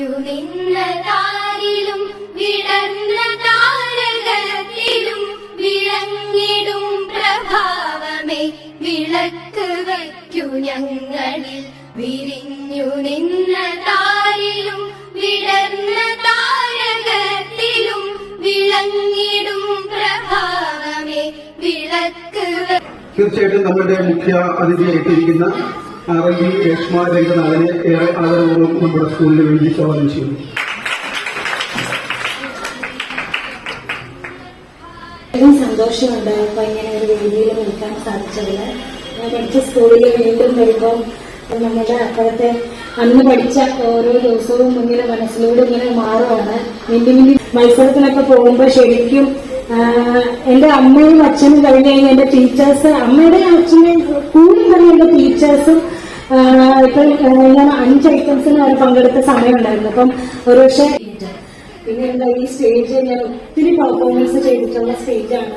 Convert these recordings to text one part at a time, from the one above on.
നിന്ന താരിലും വിടർന്ന വിളങ്ങിടും പ്രഭാവമേ. വിളക്ക് ഞങ്ങളിൽ വിരിഞ്ഞു നിന്ന താരിലും വിടർന്ന വിളങ്ങിടും പ്രഭാവമേ. വിളക്ക് തീർച്ചയായിട്ടും നമ്മുടെ മുഖ്യ അതിഥിയായിട്ടിരിക്കുന്ന വി രേഷ്മ രംഗനാഥനെ ഏറെ ആദരവോടും നമ്മുടെ സ്കൂളിന് വേണ്ടി സ്വാഗതം ചെയ്യുന്നു. ഇപ്പൊ ഇങ്ങനെ ഒരു വേദിയിൽ നിൽക്കാൻ സാധിച്ചതിൽ ഞാൻ പഠിച്ച സ്കൂളിൽ വീണ്ടും വരുമ്പോൾ നമ്മുടെ അപ്പോഴത്തെ അന്ന് പഠിച്ച ഓരോ ദിവസവും ഇങ്ങനെ മനസ്സിലൂടെ ഇങ്ങനെ മാറുവാണ്. മിന്നി മിന്നി മത്സരത്തിനൊക്കെ പോകുമ്പോൾ ശരിക്കും എന്റെ അമ്മയും അച്ഛനും കഴിഞ്ഞ് കഴിഞ്ഞാൽ എന്റെ ടീച്ചേഴ്സ് അമ്മയുടെ അച്ഛനെ കൂടി തന്നെ എന്റെ ടീച്ചേഴ്സും ഇപ്പൊ ഞാൻ അഞ്ച് ഐറ്റംസിന് വരെ പങ്കെടുത്ത സമയമുണ്ടായിരുന്നു. അപ്പം ഒരു പക്ഷേ പിന്നെ എന്താ ഈ സ്റ്റേജ് ഞാൻ ഒത്തിരി പെർഫോമൻസ് ചെയ്തിട്ടുള്ള സ്റ്റേജാണ്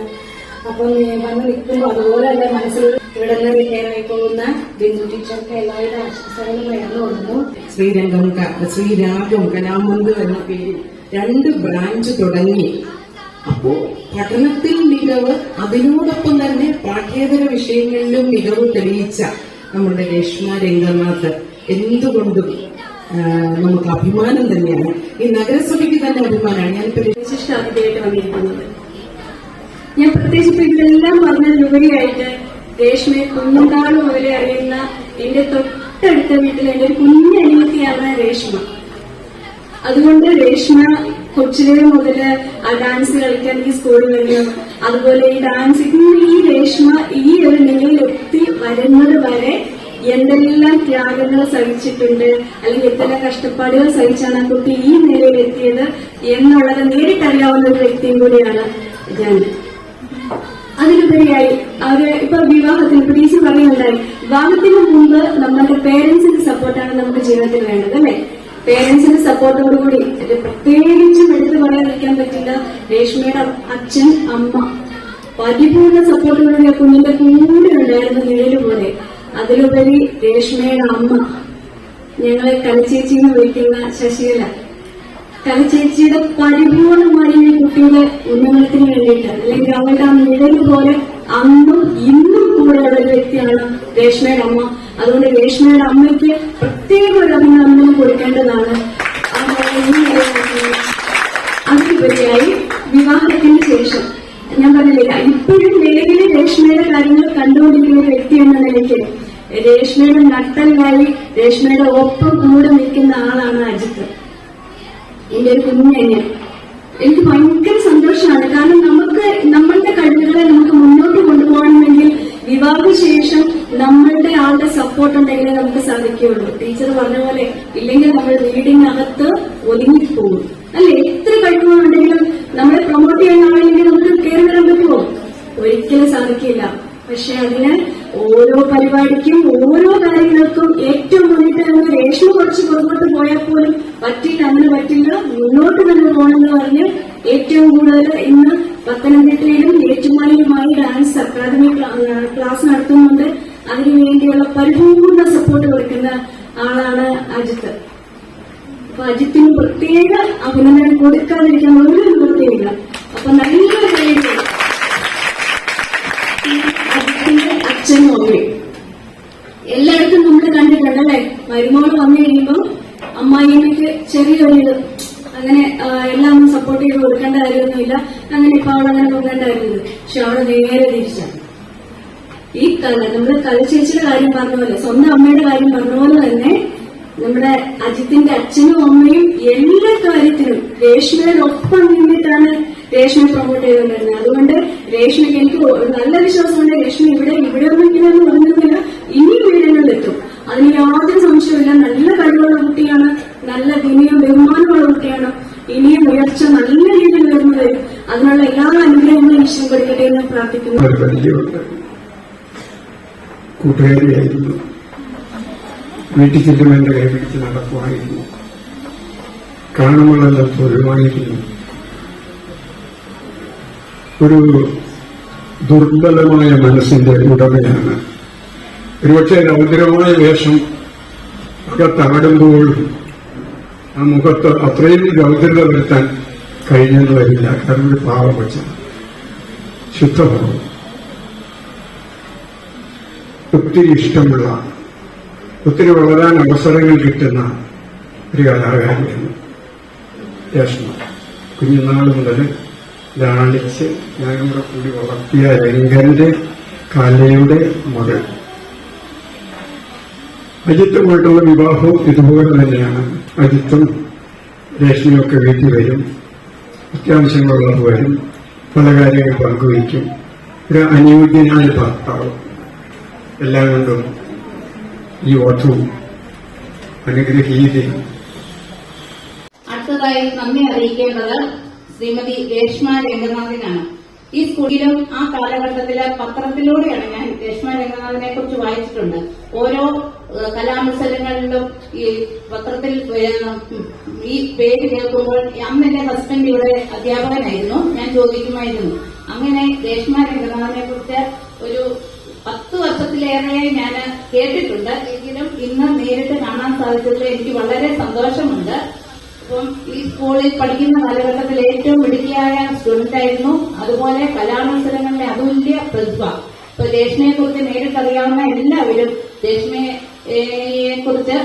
അപ്പം വന്ന് നിൽക്കുമ്പോൾ അതുപോലെ തന്നെ മനസ്സിൽ ഇവിടെ നിന്ന് വിജയമായി പോകുന്ന ബിന്ദു ടീച്ചർക്ക് എല്ലാവരുടെ ആശംസകളും നേർന്നു കൊടുക്കുന്നു. ശ്രീരംഗം ശ്രീരാഗം കലാമന്ത് എന്ന പേരിൽ രണ്ട് ബ്രാഞ്ച് തുടങ്ങി. അപ്പോ പഠനത്തിൽ മികവ് അതിനോടൊപ്പം തന്നെ പാഠ്യേതര വിഷയങ്ങളിലും മികവ് തെളിയിച്ച നമ്മുടെ രേഷ്മ രംഗനാഥ് എന്തുകൊണ്ടും നമുക്ക് അഭിമാനം തന്നെയാണ്. ഈ നഗരസഭയ്ക്ക് തന്നെ അഭിമാനമാണ്. ഞാൻ വിശിഷ്ട ആദ്യമായിട്ട് വന്നിരിക്കുന്നത്. ഞാൻ പ്രത്യേകിച്ച് ഇതെല്ലാം പറഞ്ഞതിലുപരിയായിട്ട് രേഷ്മയെ കുഞ്ഞുനാൾ മുതലേ അറിയുന്ന എന്റെ തൊട്ടടുത്ത വീട്ടിൽ എന്റെ ഒരു കുഞ്ഞു അനിയത്തിയാണ് രേഷ്മ. അതുകൊണ്ട് രേഷ്മ കൊച്ചിലെ മുതൽ ഡാൻസ് കളിക്കാൻ ഈ സ്കൂളിൽ വരും അതുപോലെ ഈ ഡാൻസ് ഈ രേഷ്മ ഈ ഒരു നിലയിലെത്തി വരുന്നത് വരെ എന്തെല്ലാം ത്യാഗങ്ങൾ സഹിച്ചിട്ടുണ്ട് അല്ലെങ്കിൽ എന്തെല്ലാം കഷ്ടപ്പാടുകൾ സഹിച്ചാണ് ആ കുട്ടി ഈ നിലയിൽ എത്തിയത് എന്നുള്ളത് നേരിട്ടറിയാവുന്ന ഒരു വ്യക്തിയും കൂടിയാണ് ഞാൻ അതിലുപരിയായി അവർ ഇപ്പൊ വിവാഹത്തിന് ഇപ്പൊ ടീച്ചർ പറയുന്നുണ്ടായി വിവാഹത്തിന് മുമ്പ് നമ്മുടെ പേരൻസിന്റെ സപ്പോർട്ടാണ് നമുക്ക് ജീവിതത്തിൽ വേണ്ടത് അല്ലെ? പേരൻസിന്റെ സപ്പോർട്ടോടുകൂടി ഇത് പ്രത്യേകിച്ചും എടുത്തു പറയാൻ നിൽക്കാൻ പറ്റില്ല. രേഷ്മയുടെ അച്ഛൻ അമ്മ. പരിപൂർണ സപ്പോർട്ടോടുകൂടി ആ കുഞ്ഞിന്റെ കൂടെ ഉണ്ടായിരുന്ന നിഴൽ പോലെ. അതിലുപരി രേഷ്മയുടെ അമ്മ. ഞങ്ങളെ കളിച്ചേച്ചിന്ന് വിളിക്കുന്ന ശശീല കളിച്ചേച്ചിയുടെ പരിപൂർണമായ ഈ കുട്ടിയുടെ ഉന്നമനത്തിന് വേണ്ടിയിട്ട് അല്ലെങ്കിൽ അവളുടെ ആ നിഴൽ പോലെ അന്നും ഇന്നും കൂടെയുള്ള ഒരു വ്യക്തിയാണ് രേഷ്മയുടെ അമ്മ. അതുകൊണ്ട് രേഷ്മയുടെ അമ്മയ്ക്ക് പ്രത്യേക ഒരു അഭിനന്ദനം കൊടുക്കേണ്ടതാണ്. അതിനുപരിയായി. വിവാഹത്തിന് ശേഷം ഞാൻ പറഞ്ഞില്ല ഇപ്പോഴും നിലവിൽ രേഷ്മയുടെ കാര്യങ്ങൾ കണ്ടുകൊണ്ടിരിക്കുന്ന ഒരു വ്യക്തി എന്ന നിലയ്ക്ക് രേഷ്മയുടെ നട്ടലായി രേഷ്മയുടെ ഒപ്പം കൂടെ നിൽക്കുന്ന ആളാണ് അജിത്ത് എന്റെ ഒരു കുഞ്ഞു എനിക്ക് ഭയങ്കര സന്തോഷമാണ്. കാരണം നമുക്ക് നമ്മളുടെ കഴിവുകളെ നമുക്ക് മുന്നോട്ട് കൊണ്ടുപോകണമെങ്കിൽ വിവാഹശേഷം നമ്മളുടെ ആളുടെ സപ്പോർട്ട് ഉണ്ടെങ്കിലേ നമുക്ക് സാധിക്കുകയുള്ളൂ. ടീച്ചർ പറഞ്ഞ പോലെ ഇല്ലെങ്കിൽ നമ്മൾ വീടിനകത്ത് ഒതുങ്ങിപ്പോകും. അല്ലെ? എത്ര കഴിവുകളുണ്ടെങ്കിലും നമ്മളെ പ്രൊമോട്ട് ചെയ്യുന്ന ആളില്ലെങ്കിൽ നമുക്ക് കയറി വരാൻ പറ്റുമോ? ഒരിക്കലും സാധിക്കില്ല. പക്ഷെ അതിന് ഓരോ പരിപാടിക്കും ഓരോ കാര്യങ്ങൾക്കും ഏറ്റവും മുന്നിട്ട് നിന്ന് രേഷ്മ കുറച്ച് പുറകോട്ട് പോയാൽ പോലും പറ്റില്ല അങ്ങനെ പറ്റില്ല. മുന്നോട്ട് തന്നെ പോകണമെന്ന് പറഞ്ഞ് ഏറ്റവും കൂടുതൽ ഇന്ന് പത്തനംതിട്ടയിലും ഏറ്റുമാനയിലുമായി ഡാൻസ് അക്കാദമി ക്ലാസ് നടത്തുന്നുണ്ട്. അതിനുവേണ്ടിയുള്ള പരിപൂർണ സപ്പോർട്ട് കൊടുക്കുന്ന ആളാണ് അജിത്ത്. അപ്പൊ അജിത്തിന് പ്രത്യേക അഭിനന്ദനം കൊടുക്കാതിരിക്കാൻ ഒരു നിവൃത്തിയില്ല അപ്പൊ നല്ല കഴിവ് അജിത്തിന്റെ അച്ഛനും അമ്മയും എല്ലായിടത്തും നമ്മൾ കണ്ടിട്ടുണ്ടല്ലേ മരുമോൾ വന്നു കഴിയുമ്പോൾ അമ്മായിമ്മയ്ക്ക് ചെറിയൊരു അങ്ങനെ എല്ലാം സപ്പോർട്ട് ചെയ്ത് കൊടുക്കേണ്ട കാര്യമൊന്നുമില്ല. അങ്ങനെ ഇപ്പൊ അവളങ്ങനെ കൊടുക്കേണ്ട കാര്യമില്ല. പക്ഷെ അവൾ നേരെ തിരിച്ചാണ്. ഈ നമ്മുടെ കലചേച്ചിയുടെ കാര്യം പറഞ്ഞ പോലെ സ്വന്തം അമ്മയുടെ കാര്യം പറഞ്ഞ പോലെ തന്നെ നമ്മുടെ അജിത്തിന്റെ അച്ഛനും അമ്മയും എല്ലാ കാര്യത്തിനും രേഷ്മയുടെ ഒപ്പം നിന്നിട്ടാണ് രേഷ്മയെ പ്രൊമോട്ട് ചെയ്തുകൊണ്ടിരുന്നത്. അതുകൊണ്ട് രേഷ്മയ്ക്ക് എനിക്ക് നല്ല വിശ്വാസമുണ്ട്. രേഷ്മ ഇവിടെ ഇവിടെ ഒന്നും ഇങ്ങനെ ഒന്നും ഒതുങ്ങുന്നില്ല ഇനിയും വീടുകളിലെത്തും അതിന് യാതൊരു സംശയമില്ല നല്ല കഴിവുള്ള കുട്ടിയാണ്. നല്ല വിനയം ബഹുമാനമുള്ള കുട്ടിയാണ്. ഇനിയും ഉയർച്ച നല്ല രീതിയിൽ വരുന്നു വരും അതിനുള്ള എല്ലാ അനുഗ്രഹങ്ങളും ഇഷ്ടപ്പെടുത്തട്ടെ എന്ന് പ്രാർത്ഥിക്കുന്നു. കൂട്ടുകാരിയായിരുന്നു വീട്ടിൽ ചെല്ലും എന്റെ കൈ പിടിച്ച് നടക്കുമായിരുന്നു. കാണുമ്പോഴെല്ലാം തൊഴിലുമായിരുന്നു ഒരു ദുർബലമായ മനസ്സിന്റെ ഉടമയാണ്. ഒരുപക്ഷെ രൗദ്രമായ വേഷം അകത്താടുമ്പോൾ ആ മുഖത്ത് അത്രയും രൗദ്രത വരുത്താൻ കഴിഞ്ഞെന്ന് വരില്ല. കാരണം ഒരു പാവം വെച്ച ശുദ്ധഭാവം ഒത്തിരി ഇഷ്ടമുള്ള ഒത്തിരി വളരാൻ അവസരങ്ങൾ കിട്ടുന്ന ഒരു കലാകാരിയാണ് രേഷ്മ. കുഞ്ഞുനാൾ മുതൽ ലാളിച്ച് ഞാനും കൂടെ കൂടി വളർത്തിയ രംഗന്റെ കലയുടെ മകൾ. അജിത്തുമായിട്ടുള്ള വിവാഹവും ഇതുപോലെ തന്നെയാണ്. അജിത്തും രേഷ്മയൊക്കെ വീട്ടിൽ വരും. അത്യാവശ്യങ്ങളുള്ളവർ വരും. പല കാര്യങ്ങൾ പങ്കുവയ്ക്കും. ഒരു അനുയോജ്യനായ ഭർത്താവ് എല്ലാം കൊണ്ടും ഈ വധു അനുഗ്രഹീതയും അടുത്തതായി നന്ദി അറിയിക്കേണ്ടത് ശ്രീമതി രേഷ്മ രംഗനാഥിനാണ്. ഈ സ്കൂളിലും ആ കാലഘട്ടത്തിലെ പത്രത്തിലൂടെയാണ് ഞാൻ രേഷ്മ രംഗനാഥിനെ കുറിച്ച് വായിച്ചിട്ടുണ്ട്. ഓരോ കലാമത്സരങ്ങളിലും ഈ പത്രത്തിൽ ഈ പേര് കേൾക്കുമ്പോൾ അന്ന് എന്റെ ഹസ്ബൻഡ് ഇവിടെ അധ്യാപകനായിരുന്നു. ഞാൻ ചോദിക്കുമായിരുന്നു അങ്ങനെ രേഷ്മ രംഗനാഥിനെ കുറിച്ച് ഒരു പത്ത് വർഷത്തിലേറെ ഞാൻ കേട്ടിട്ടുണ്ട്. എങ്കിലും ഇന്ന് നേരിട്ട് കാണാൻ സാധിച്ചതിൽ എനിക്ക് വളരെ സന്തോഷമുണ്ട്. അപ്പം ഈ സ്കൂളിൽ പഠിക്കുന്ന കാലഘട്ടത്തിൽ ഏറ്റവും മിടുക്കിയായ സ്റ്റുഡന്റ് ആയിരുന്നു അതുപോലെ കലാമത്സരങ്ങളിലെ അതുല്യ പ്രതിഭ. ഇപ്പൊ രേഷ്മയെ കുറിച്ച് നേരിട്ടറിയാവുന്ന എല്ലാവരും രേഷ്മയെ കുറിച്ച്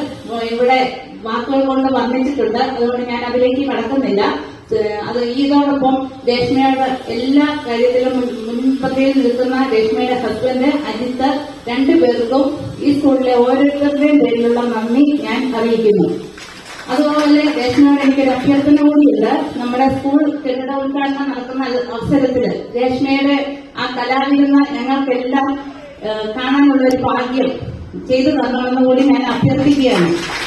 ഇവിടെ വാക്കുകൾ കൊണ്ട് വർണിച്ചിട്ടുണ്ട്. അതുകൊണ്ട് ഞാൻ അതിലേക്ക് കടക്കുന്നില്ല. അത് ഇതോടൊപ്പം രേഷ്മയുടെ എല്ലാ കാര്യത്തിലും മുൻ- മുൻപന്തിയിൽ നിൽക്കുന്ന രേഷ്മയുടെ ഹസ്ബൻഡ് അജിത്ത് രണ്ടുപേർക്കും ഈ സ്കൂളിലെ ഓരോരുത്തരുടെയും പേരിലുള്ള നന്ദി ഞാൻ അറിയിക്കുന്നു. അതുപോലെ രേഷ്മയോട് എനിക്കൊരു അഭ്യർത്ഥന കൂടിയുണ്ട്. നമ്മുടെ സ്കൂൾ കെട്ടിട ഉദ്ഘാടനം നടക്കുന്ന അവസരത്തിൽ രേഷ്മയുടെ ആ കലാവിരുന്ന ഞങ്ങൾക്കെല്ലാം കാണാനുള്ള ഒരു ഭാഗ്യം ചെയ്തു തരണമെന്ന് കൂടി ഞാൻ അഭ്യർത്ഥിക്കുകയാണ്.